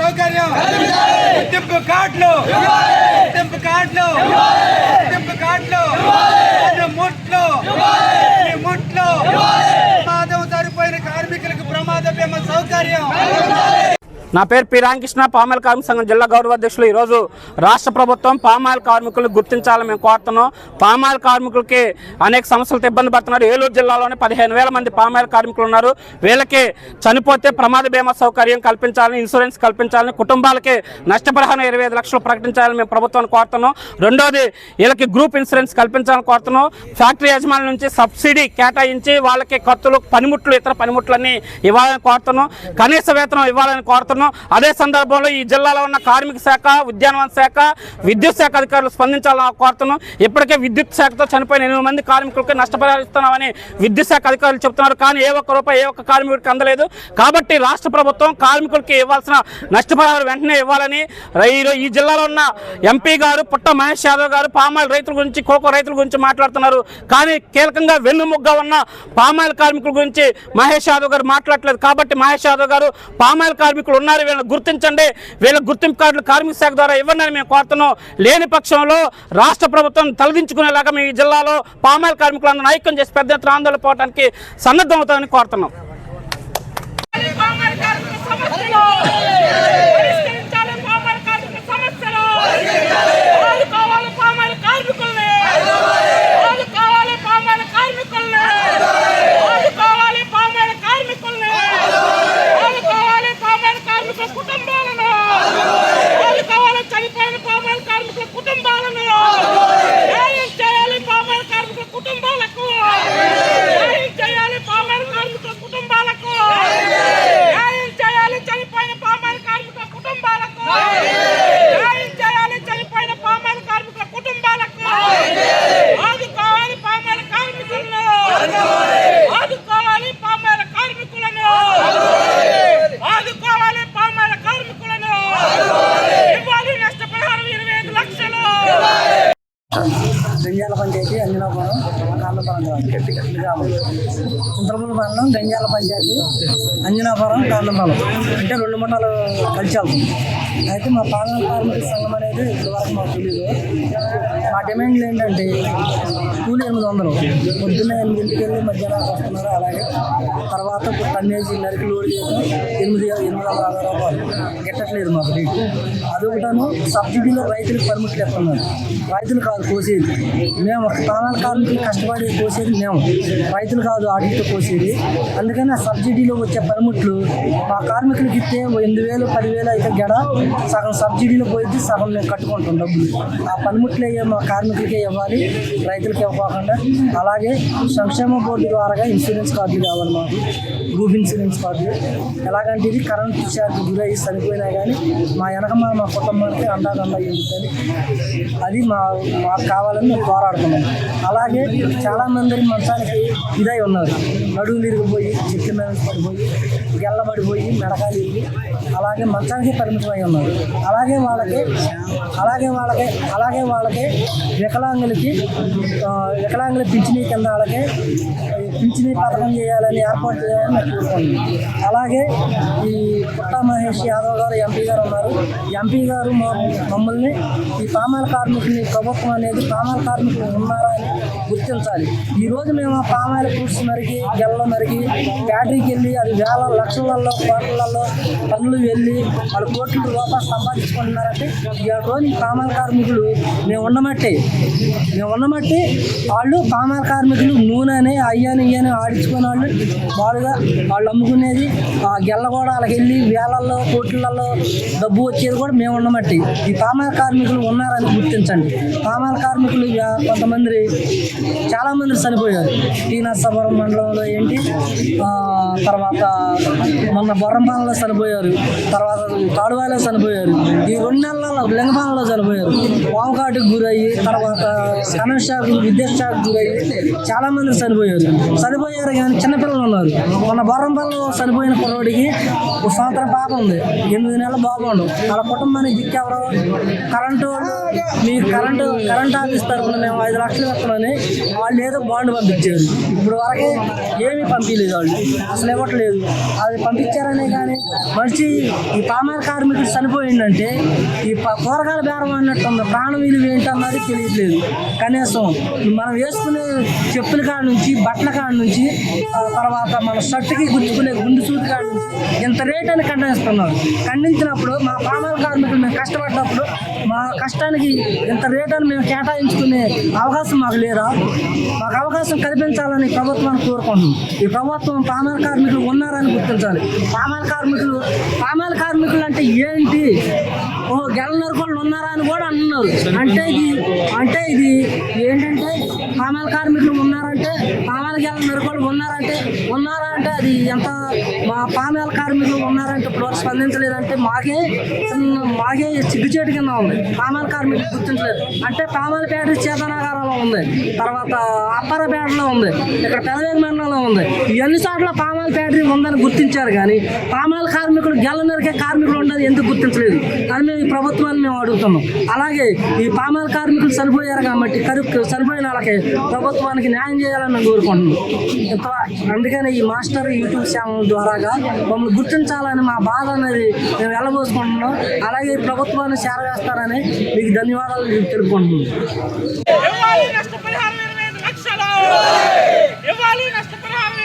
సౌకర్యం గుర్తింపు కార్డులు గుర్తింపు కార్డులు గుర్తింపు కార్డులు అన్ని ముట్లు అన్ని ముట్లు ప్రమాదం సరిపోయిన కార్మికులకు ప్రమాద బీమా సౌకర్యం నా పేరు పి. రామకృష్ణ పామాయిల్ కార్మిక సంఘం జిల్లా గౌరవ అధ్యక్షులు. ఈరోజు రాష్ట్ర ప్రభుత్వం పామాయిల్ కార్మికులను గుర్తించాలని మేము కోరుతున్నాం. పామాయిల్ కార్మికులకి అనేక సమస్యలతో ఇబ్బంది పడుతున్నారు. ఏలూరు జిల్లాలోనే పదిహేను వేల మంది పామాయిల్ కార్మికులు ఉన్నారు. వీళ్ళకి చనిపోతే ప్రమాద బీమా సౌకర్యం కల్పించాలని ఇన్సూరెన్స్ కల్పించాలని కుటుంబాలకి నష్టపరిహారం ఇరవై ఐదు లక్షలు ప్రకటించాలని మేము ప్రభుత్వాన్ని కోరుతున్నాం. రెండోది వీళ్ళకి గ్రూప్ ఇన్సూరెన్స్ కల్పించాలని కోరుతున్నాం. ఫ్యాక్టరీ యజమానుల నుంచి సబ్సిడీ కేటాయించి వాళ్ళకి ఖర్చులు పనిముట్లు ఇతర పనిముట్లన్నీ ఇవ్వాలని కోరుతున్నాం. కనీస వేతనం ఇవ్వాలని కోరుతున్నాం. అదే సందర్భంలో ఈ జిల్లాలో ఉన్న కార్మిక శాఖ ఉద్యానవన శాఖ విద్యుత్ శాఖ అధికారులు స్పందించాలని కోరుతున్నాం. ఇప్పటికే విద్యుత్ శాఖతో చనిపోయిన ఎనిమిది మంది కార్మికులకు నష్టపరిహారం ఇస్తున్నామని విద్యుత్ శాఖ అధికారులు చెప్తున్నారు కానీ ఏ ఒక్క రూపాయి ఏ ఒక్క కార్మికుడికి అందలేదు. కాబట్టి రాష్ట్ర ప్రభుత్వం కార్మికులకి ఇవ్వాల్సిన నష్టపరిహారం వెంటనే ఇవ్వాలని ఈ- ఈ జిల్లాలో ఉన్న ఎంపీ గారు పుట్ట మహేష్ యాదవ్ గారు పామాయిల్ రైతుల గురించి కోకో రైతుల గురించి మాట్లాడుతున్నారు. కానీ కీలకంగా వెన్నుముగ్గా ఉన్న పామాయిల్ కార్మికుల గురించి మహేష్ యాదవ్ గారు మాట్లాడలేదు కాబట్టి మహేష్ యాదవ్ గారు పామాయిల్ కార్మికులు ఉన్నారు. వీళ్ళని గుర్తించండి. వీళ్ళ గుర్తింపు కార్డులు కార్మిక శాఖ ద్వారా ఇవ్వండి అని మేము కోరుతున్నాం. లేని పక్షంలో రాష్ట్ర ప్రభుత్వం తలదించుకునేలాగా మీ జిల్లాలో పామాయిల్ కార్మికులందరూ ఐక్యం చేసి పెద్ద ఎత్తున ఆందోళన పోవడానికి సన్నద్ధం అవుతామని కోరుతున్నాం పామర్ కార్మిక సమస్యలు పరిష్కరించాలి పామర్ కార్మిక సమస్యలు ఆదుకోవాలి పామర్ కార్మికుల్ని ఆదుకోవాలి పామర్ కార్మికుల్ని ఆదుకోవాలి పామర్ కార్మికుల్ని ఆదుకోవాలి పామర్ కార్మికుల కుటుంబాలను ఆదుకోవాలి చనిపోయిన పామర్ కార్మికుల కుటుంబాలను న్యాయం చేయాలి పామర్ కార్మికుల కుటుంబాలకు న్యాయం చేయాలి పామర్ కార్మికుల కుటుంబాలకు న్యాయం చేయాలి చనిపోయిన పామాయిల కార్మికుల కుటుంబాలకు న్యాయం చేయాలి చనిపోయిన పామాయిల కార్మికుల కుటుంబాలకు ఆదుకోవాలి పామాయిల కార్మికులను ఆదుకోవాలి పామాయిల కార్మికులను ఆదుకోవాలి పామాయిల కార్మికులను ఇవ్వాలి నష్టపరిహారం ఇరవై ఐదు లక్షలు గంజాల పంచాయతీ అంజనాపురం కాళ్ళపురం గ్రామం చింతలపూడి మండలం గంజాల పంచాయతీ అంజనాపురం కాళ్ళపురం అంటే రెండు మండలాలు కలిసి అయితే మా పాలన కార్మిక సంఘం అనేది ఇప్పటివరకు మాకు తెలియదు మా డిమాండ్లు ఏంటంటే కూలి ఎనిమిది వందలు. పొద్దున్న ఎనిమిదింటికి వెళ్ళి మధ్యాహ్నం వస్తున్నారు అలాగే తర్వాత టన్నేజీ నరికి లోడ్ చేసి ఎనిమిది ఎనిమిది వందల అరవై రూపాయలు. గిట్టట్లేదు మాకు రేటు. అదొకటను సబ్సిడీలో రైతులకు పర్మిట్లు ఇస్తున్నారు రైతులు కాదు కోసేది. మేము స్థానాల కార్మికులు కష్టపడి కోసేది మేము. రైతులు కాదు ఆటితో కోసేది. అందుకని ఆ సబ్సిడీలో వచ్చే పనిముట్లు మా కార్మికులకి ఇస్తే ఎనిమిది వేలు పదివేలు అయితే గడ సగం సబ్సిడీలో పోయింది సగం మేము కట్టుకుంటాం డబ్బులు. ఆ పనిముట్లు అయ్యే మా కార్మికులకే ఇవ్వాలి రైతులకి ఇవ్వకుండా. అలాగే సంక్షేమ బోర్డు ద్వారా ఇన్సూరెన్స్ కార్డులు కావాలి మాకు గ్రూప్ ఇన్సూరెన్స్ కార్డులు. ఎలాగంటే ఇది కరెంట్ షాక్ గురయ్యి చనిపోయినా కానీ మా వెనక మా మా కుటుంబానికి అండాదండ ఉంటుంది అది మా మాకు కావాలని మేము పోరాడుతున్నాం. అలాగే చాలామంది మంచానికి ఇదై ఉన్నారు. నడువులు ఇరిగిపోయి చెట్ల మీద పడిపోయి గెల్లబడిపోయి మెడకాలు ఇరిగి అలాగే మంచానికి పరిమితమై ఉన్నారు. అలాగే వాళ్ళకి అలాగే వాళ్ళకి అలాగే వాళ్ళకి వికలాంగులకి వికలాంగుల పింఛనీ కేంద్రాలకి పింఛనీ పథకం చేయాలని ఏర్పాటు చేయాలని నేను అలాగే ఈ పుట్ట మహేష్ యాదవ్ గారు ఎంపీ గారు ఉన్నారు. ఎంపీ గారు మా మమ్మల్ని ఈ పామాల కార్మికుని ప్రభుత్వం అనేది పామాల కార్మికులు ఉన్నారా అని గుర్తించాలి. ఈరోజు మేము ఆ పామాయిల ఫ్రూట్స్ నరికి గెల్ల నరికి ఫ్యాక్టరీకి వెళ్ళి అది వేల లక్షలలో కోట్లలో పనులు వెళ్ళి వాళ్ళు కోట్ల రూపాయలు సంపాదించుకుంటున్నారంటే ఈ రోజు ఈ కార్మికులు మేము ఉన్నమట్టే. మేము ఉన్నమట్టే వాళ్ళు పామాయిల కార్మికులు నూనె అనే అయ్యని బియ్యాన్ని ఆడించుకునే వాళ్ళు మామూలుగా వాళ్ళు అమ్ముకునేది ఆ గెల్ల కూడా వాళ్ళకి వెళ్ళి వేలల్లో కోట్లలో డబ్బు వచ్చేది కూడా మేము ఉండమట్టి ఈ పామాల కార్మికులు ఉన్నారని గుర్తించండి. పామాల కార్మికులు కొంతమంది చాలామంది చనిపోయారు. ఈ నర్సాపురం మండలంలో ఏంటి తర్వాత మొన్న బొర్రంపాలలో చనిపోయారు. తర్వాత తాడువాలో చనిపోయారు. ఈ రెండు నెలల్లో లింగపాలలో చనిపోయారు. వామకాటుకు గురయ్యి తర్వాత కరెంట్ షాక్ విద్యుత్ షాక్ గురయ్యి చాలామంది చనిపోయారు. చనిపోయారు కానీ చిన్నపిల్లలు ఉన్నారు. మన బొర్రంపల్లి చనిపోయిన కుర్రోడికి ఒక సంవత్సరం పాప ఉంది. ఎనిమిది నెలల బాగుండు వాళ్ళ కుటుంబానికి దిక్కెవరు కరెంటు వాళ్ళు. మీ కరెంటు కరెంట్ ఆఫీస్ తరఫున మేము ఐదు లక్షలు ఇస్తామని వాళ్ళు ఏదో బాండ్ పంపించారు. ఇప్పుడు వరకు ఏమీ పంపించలేదు వాళ్ళు. అసలు ఇవ్వట్లేదు. అది పంపించారనే కానీ మనిషి ఈ పామాల కార్మికుడు చనిపోయిందంటే ఈ కూరగాయల బేరం అన్నట్టుంది. ప్రాణ విలువ ఏంటన్నది తెలియట్లేదు. కనీసం మనం వేసుకునే చెప్పుల కాడ నుంచి బట్టల కాడ నుంచి తర్వాత మన షర్ట్కి గుచ్చుకునే గుండు సూది కాడ నుంచి ఇంత రేట్ అని ఖండిస్తున్నారు ఖండించినప్పుడు మా పామాల కార్మికులు మేము కష్టపడినప్పుడు మా కష్టానికి ఇంత రేట్ అని మేము కేటాయించుకునే అవకాశం మాకు లేరా మాకు అవకాశం కల్పించాలని ప్రభుత్వాన్ని కోరుకుంటున్నాం. ఈ ప్రభుత్వం పామాల కార్మికులు ఉన్నారని గుర్తించాలి. పామాల కార్మికులు పామాల కార్మికులు అంటే ఏంటి? ఓ గెల నరుకోళ్ళు ఉన్నారా అని కూడా అంటున్నారు అంటే ఇది అంటే ఇది ఏంటంటే పామాల కార్మికులు ఉన్నారంటే పామాల ఉన్నారంటే ఉన్నారా అంటే అది ఎంత మా పామేల కార్మికులు ఉన్నారంటే ఇప్పుడు స్పందించలేదంటే మాకే మాకే సిగ్గుచేటు కింద ఉంది. పామేల కార్మికులు గుర్తించలేదు. అంటే పామాల పేట మండలంలో ఉంది. తర్వాత అప్పారపేటలో ఉంది. ఇక్కడ పెదవేగి మండలంలో ఉంది. ఇవన్నీ చోట్ల పామాల ఫ్యాక్టరీ ఉందని గుర్తించారు కానీ పామాల కార్మికులు గెల్లనరికే కార్మికులు ఉండదు ఎందుకు గుర్తించలేదు? అని మేము ఈ ప్రభుత్వాన్ని మేము అడుగుతున్నాం. అలాగే ఈ పామాల కార్మికులు చనిపోయారు కాబట్టి కరుపు చనిపోయిన వాళ్ళకి ప్రభుత్వానికి న్యాయం చేయాలని మేము కోరుకుంటున్నాం. ఇంత- అందుకని ఈ మాస్టర్ యూట్యూబ్ ఛానల్ ద్వారాగా మమ్మల్ని గుర్తించాలని మా బాధ అనేది మేము వెళ్ళబోసుకుంటున్నాం అలాగే ఈ ప్రభుత్వాన్ని చేరవేస్తారని మీకు ధన్యవాదాలు తెలుపుకుంటున్నాం. నష్టపరిహారం ఇరవై ఐదు లక్షలు. ఇవ్వాలి నష్టపరిహారం